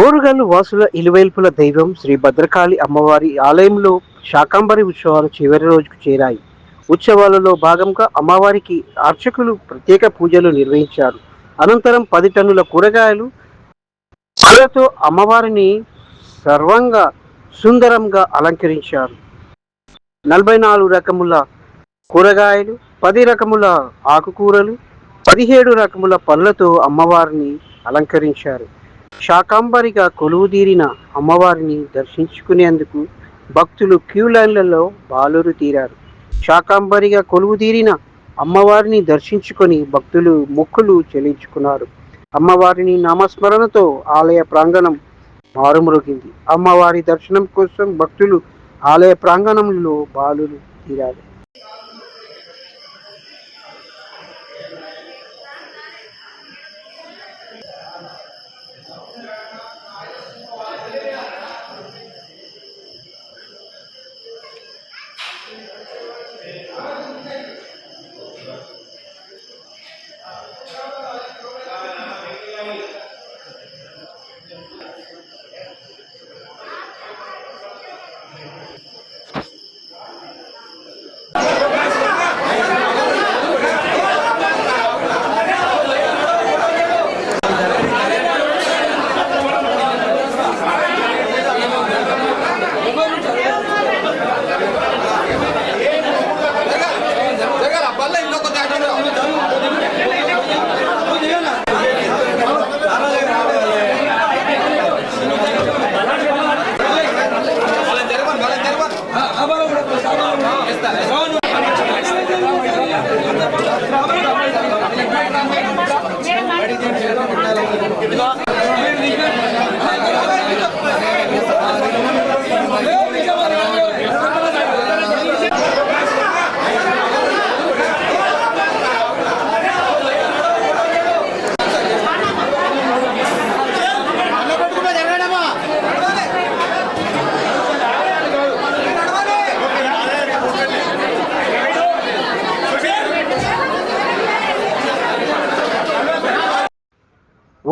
ఓరుగల్లు వాసుల ఇలువైల్పుల దైవం శ్రీ భద్రకాళి అమ్మవారి ఆలయంలో శాకాంబరి ఉత్సవాలు చివరి రోజుకు చేరాయి. ఉత్సవాలలో భాగంగా అమ్మవారికి అర్చకులు ప్రత్యేక పూజలు నిర్వహించారు. అనంతరం పది టన్నుల కూరగాయలు పూలతో అమ్మవారిని సర్వంగా సుందరంగా అలంకరించారు. నలభై నాలుగు రకముల కూరగాయలు పది రకముల ఆకుకూరలు పదిహేడు రకముల పళ్ళతో అమ్మవారిని అలంకరించారు. శాకాంబరిగా కొలువుదీరిన అమ్మవారిని దర్శించుకునేందుకు భక్తులు క్యూ లైన్లలో బాలురు తీరారు. శాకాంబరిగా కొలువుదీరిన అమ్మవారిని దర్శించుకొని భక్తులు మొక్కులు చెల్లించుకున్నారు. అమ్మవారిని నామస్మరణతో ఆలయ ప్రాంగణం మారుమ్రోగింది. అమ్మవారి దర్శనం కోసం భక్తులు ఆలయ ప్రాంగణంలో బాలులు తీరారు. name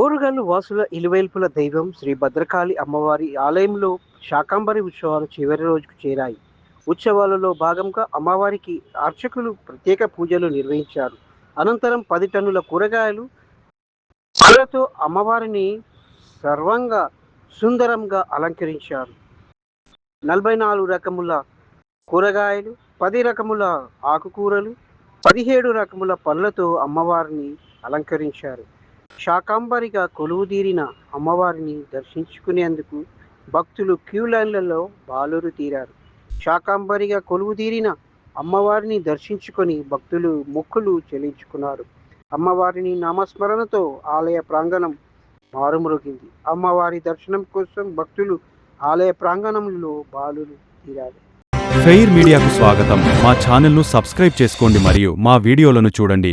ఓరుగల్లు వాసుల ఇలువైల్పుల దైవం శ్రీ భద్రకాళి అమ్మవారి ఆలయంలో శాకాంబరి ఉత్సవాలు చివరి రోజుకు చేరాయి. ఉత్సవాలలో భాగంగా అమ్మవారికి అర్చకులు ప్రత్యేక పూజలు నిర్వహించారు. అనంతరం పది టన్నుల కూరగాయలు పూలతో అమ్మవారిని సర్వంగా సుందరంగా అలంకరించారు. నలభై నాలుగు రకముల కూరగాయలు పది రకముల ఆకుకూరలు పదిహేడు రకముల పళ్ళతో అమ్మవారిని అలంకరించారు. శాకాంబరిగా కొలువుదీరిన అమ్మవారిని దర్శించుకునేందుకు భక్తులు క్యూ లైన్లలో బాలురు తీరారు. శాకాంబరిగా కొలువుదీరిన అమ్మవారిని దర్శించుకొని భక్తులు మొక్కులు చెల్లించుకున్నారు. అమ్మవారిని నామస్మరణతో ఆలయ ప్రాంగణం మారుమ్రోగింది. అమ్మవారి దర్శనం కోసం భక్తులు ఆలయ ప్రాంగణంలో బాలులు తీరారు. ఫెయిర్ మీడియాకు స్వాగతం. మా ఛానల్ను సబ్స్క్రైబ్ చేసుకోండి మరియు మా వీడియోలను చూడండి.